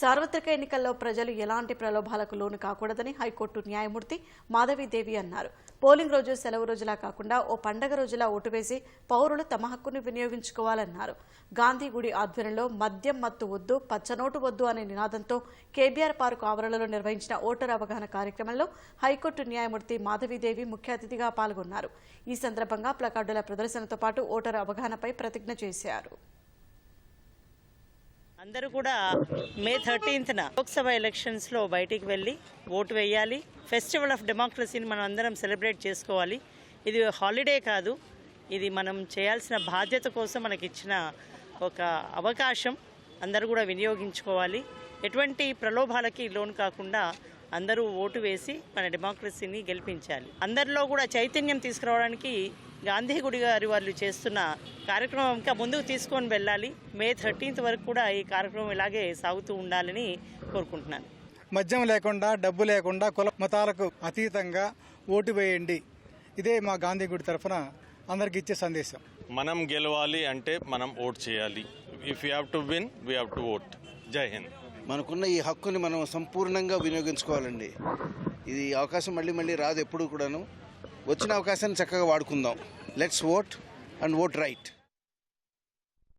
సార్వత్రిక ఎన్నికల్లో ప్రజలు ఎలాంటి ప్రలోభాలకు లోను కాకూడదని హైకోర్టు న్యాయమూర్తి మాధవీదేవి అన్నారు. పోలింగ్ రోజు సెలవు రోజులా కాకుండా ఓ పండగ రోజులా ఓటు వేసి పౌరులు తమ హక్కును వినియోగించుకోవాలన్నారు. గాంధీ గుడి ఆధ్వర్యంలో మద్యం మత్తు వద్దు పచ్చనోటు వద్దు అనే నినాదంతో కేబీఆర్ పార్కు ఆవరణలో నిర్వహించిన ఓటర్ అవగాహన కార్యక్రమంలో హైకోర్టు న్యాయమూర్తి మాధవీదేవి ముఖ్య అతిథిగా పాల్గొన్నారు. ఈ సందర్భంగా ప్లకార్డుల ప్రదర్శనతో పాటు ఓటర్ అవగాహనపై ప్రతిజ్ఞ చేశారు. అందరూ కూడా మే థర్టీన్త్న లోక్సభ ఎలక్షన్స్లో బయటికి వెళ్ళి ఓటు వేయాలి. ఫెస్టివల్ ఆఫ్ డెమోక్రసీని మనం అందరం సెలబ్రేట్ చేసుకోవాలి. ఇది హాలిడే కాదు. ఇది మనం చేయాల్సిన బాధ్యత కోసం మనకి ఇచ్చిన ఒక అవకాశం. అందరూ కూడా వినియోగించుకోవాలి. ఎటువంటి ప్రలోభాలకి లోన్ కాకుండా అందరూ ఓటు వేసి మన డెమోక్రసీని గెలిపించాలి. అందరిలో కూడా చైతన్యం తీసుకురావడానికి గాంధీ గుడి గారి వాళ్ళు చేస్తున్న కార్యక్రమం ఇంకా ముందుకు తీసుకొని వెళ్ళాలి. మే థర్టీన్త్ వరకు కూడా ఈ కార్యక్రమం ఇలాగే సాగుతూ ఉండాలని కోరుకుంటున్నాను. మద్యం లేకుండా డబ్బు లేకుండా కుల మతాలకు అతీతంగా ఓటు వేయండి. ఇదే మా గాంధీ గుడి తరఫున అందరికి ఇచ్చే సందేశం. మనం గెలవాలి అంటే మనం ఓట్ చేయాలి. If you have to win we have to vote జై హింద్ మనకున్న ఈ హక్కుని మనం సంపూర్ణంగా వినియోగించుకోవాలండి. ఇది అవకాశం మళ్ళీ మళ్ళీ రాదు ఎప్పుడు కూడాను. వచ్చిన అవకాశాన్ని చక్కగా వాడుకుందాం. Let's vote and vote right